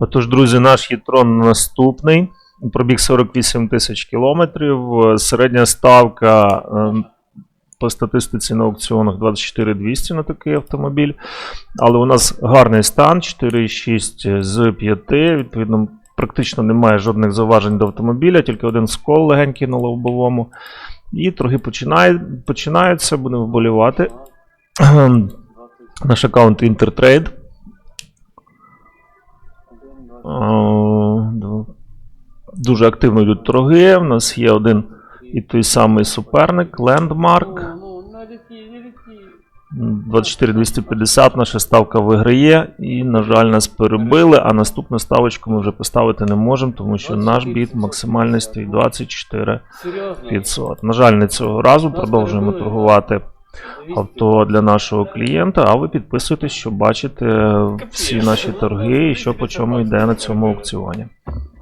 Отож, друзі, наш Єтрон наступний. Пробіг 48 тисяч кілометрів. Середня ставка е, по статистиці на аукціонах 24 200 на такий автомобіль. Але у нас гарний стан 4,6 з 5. Відповідно, практично немає жодних зауважень до автомобіля, тільки один скол легенький на лобовому. І торги починає, починаються, будемо вболівати. Наш аккаунт Intertrade. Ду- Дуже активно йдуть торги. У нас є один і той самий суперник лети. 24250 наша ставка виграє. І, на жаль, нас перебили, а наступну ставочку ми вже поставити не можемо, тому що наш біт максимальний стоїть 24 500. На жаль, не цього разу продовжуємо торгувати авто для нашого клієнта, а ви підписуєтесь, щоб бачити всі наші торги і що по чому йде на цьому аукціоні.